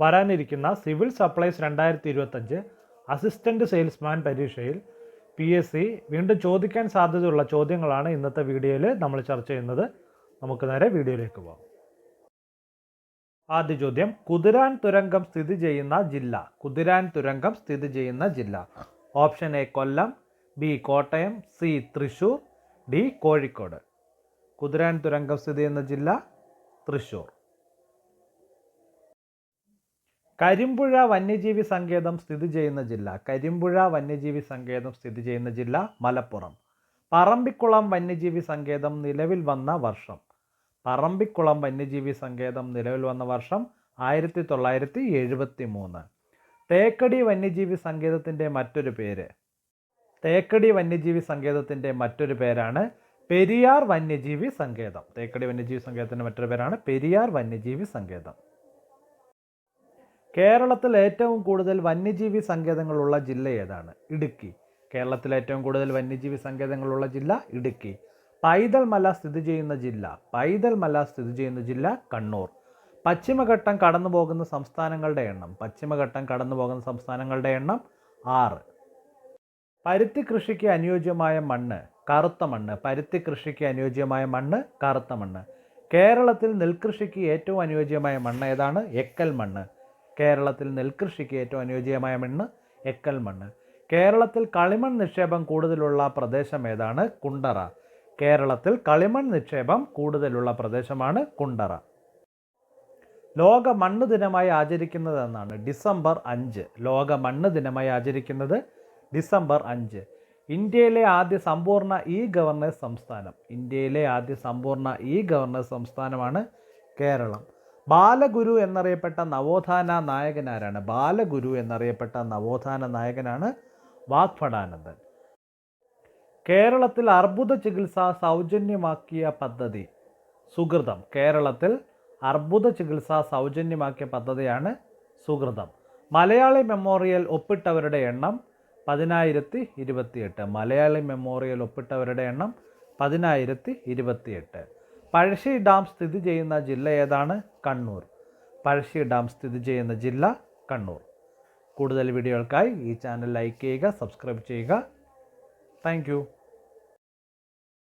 വരാനിരിക്കുന്ന civil supplies രണ്ടായിരത്തി ഇരുപത്തഞ്ച് അസിസ്റ്റന്റ് സെയിൽസ്മാൻ പരീക്ഷയിൽ പി എസ് സി വീണ്ടും ചോദിക്കാൻ സാധ്യതയുള്ള ചോദ്യങ്ങളാണ് ഇന്നത്തെ വീഡിയോയിൽ നമ്മൾ ചർച്ച ചെയ്യുന്നത്. നമുക്ക് നേരെ വീഡിയോയിലേക്ക് പോകാം. ആദ്യ ചോദ്യം കുതിരാൻ തുരങ്കം സ്ഥിതി ചെയ്യുന്ന ജില്ല. കുതിരാൻ തുരങ്കം സ്ഥിതി ചെയ്യുന്ന ജില്ല. Option A Kollam B Kottayam C Thrissur D Kozhikode. Kuthiran തുരങ്കം സ്ഥിതി ചെയ്യുന്ന ജില്ല തൃശൂർ. കരിമ്പുഴ വന്യജീവി സങ്കേതം സ്ഥിതി ചെയ്യുന്ന ജില്ല. കരിമ്പുഴ വന്യജീവി സങ്കേതം സ്ഥിതി ചെയ്യുന്ന ജില്ല മലപ്പുറം. പറമ്പിക്കുളം വന്യജീവി സങ്കേതം നിലവിൽ വന്ന വർഷം. പറമ്പിക്കുളം വന്യജീവി സങ്കേതം നിലവിൽ വന്ന വർഷം ആയിരത്തി തൊള്ളായിരത്തി എഴുപത്തി മൂന്ന് തേക്കടി വന്യജീവി സങ്കേതത്തിന്റെ മറ്റൊരു പേര്. തേക്കടി വന്യജീവി സങ്കേതത്തിന്റെ മറ്റൊരു പേരാണ് പെരിയാർ വന്യജീവി സങ്കേതം. തേക്കടി വന്യജീവി സങ്കേതത്തിന്റെ മറ്റൊരു പേരാണ് പെരിയാർ വന്യജീവി സങ്കേതം. കേരളത്തിൽ ഏറ്റവും കൂടുതൽ വന്യജീവി സങ്കേതങ്ങളുള്ള ജില്ല ഏതാണ്? ഇടുക്കി. കേരളത്തിൽ ഏറ്റവും കൂടുതൽ വന്യജീവി സങ്കേതങ്ങളുള്ള ജില്ല ഇടുക്കി. പൈതൽ മല സ്ഥിതി ചെയ്യുന്ന ജില്ല പൈതൽ മല സ്ഥിതി ചെയ്യുന്ന ജില്ല കണ്ണൂർ. പശ്ചിമഘട്ടം കടന്നു പോകുന്ന സംസ്ഥാനങ്ങളുടെ എണ്ണം പശ്ചിമഘട്ടം കടന്നു പോകുന്ന സംസ്ഥാനങ്ങളുടെ എണ്ണം ആറ്. പരുത്തി കൃഷിക്ക് അനുയോജ്യമായ മണ്ണ് കറുത്ത മണ്ണ്. പരുത്തി കൃഷിക്ക് അനുയോജ്യമായ മണ്ണ് കറുത്ത മണ്ണ്. കേരളത്തിൽ നെൽകൃഷിക്ക് ഏറ്റവും അനുയോജ്യമായ മണ്ണ് ഏതാണ്? എക്കൽ മണ്ണ്. കേരളത്തിൽ നെൽകൃഷിക്ക് ഏറ്റവും അനുയോജ്യമായ മണ്ണ് എക്കൽ മണ്ണ്. കേരളത്തിൽ കളിമൺ നിക്ഷേപം കൂടുതലുള്ള പ്രദേശം ഏതാണ്? കുണ്ടറ. കേരളത്തിൽ കളിമൺ നിക്ഷേപം കൂടുതലുള്ള പ്രദേശമാണ് കുണ്ടറ. ലോക മണ്ണ് ദിനമായി ആചരിക്കുന്നത് എന്നാണ്. ഡിസംബർ അഞ്ച്. ലോക മണ്ണ് ദിനമായി ആചരിക്കുന്നത് ഡിസംബർ അഞ്ച്. ഇന്ത്യയിലെ ആദ്യ സമ്പൂർണ ഇ ഗവർണേഴ്സ് സംസ്ഥാനം. ഇന്ത്യയിലെ ആദ്യ സമ്പൂർണ ഇ ഗവർണേഴ്സ് സംസ്ഥാനമാണ് കേരളം. ബാലഗുരു എന്നറിയപ്പെട്ട നവോത്ഥാന നായകനാരാണ് ബാലഗുരു എന്നറിയപ്പെട്ട നവോത്ഥാന നായകനാണ് വാഗ്ഭടാനന്ദൻ. കേരളത്തിൽ അർബുദ ചികിത്സ സൗജന്യമാക്കിയ പദ്ധതി സുഹൃതം. കേരളത്തിൽ അർബുദ ചികിത്സ സൗജന്യമാക്കിയ പദ്ധതിയാണ് സുഹൃതം. മലയാളി മെമ്മോറിയൽ ഒപ്പിട്ടവരുടെ എണ്ണം പതിനായിരത്തി ഇരുപത്തിയെട്ട്. മലയാളി മെമ്മോറിയൽ ഒപ്പിട്ടവരുടെ എണ്ണം പതിനായിരത്തി ഇരുപത്തിയെട്ട്. പഴശ്ശി ഡാം സ്ഥിതി ചെയ്യുന്ന ജില്ല ഏതാണ്? കണ്ണൂർ. പഴശ്ശി ഡാം സ്ഥിതി ചെയ്യുന്ന ജില്ല കണ്ണൂർ. കൂടുതൽ വീഡിയോകൾക്കായി ഈ ചാനൽ ലൈക്ക് ചെയ്യുക സബ്സ്ക്രൈബ് ചെയ്യുക. താങ്ക്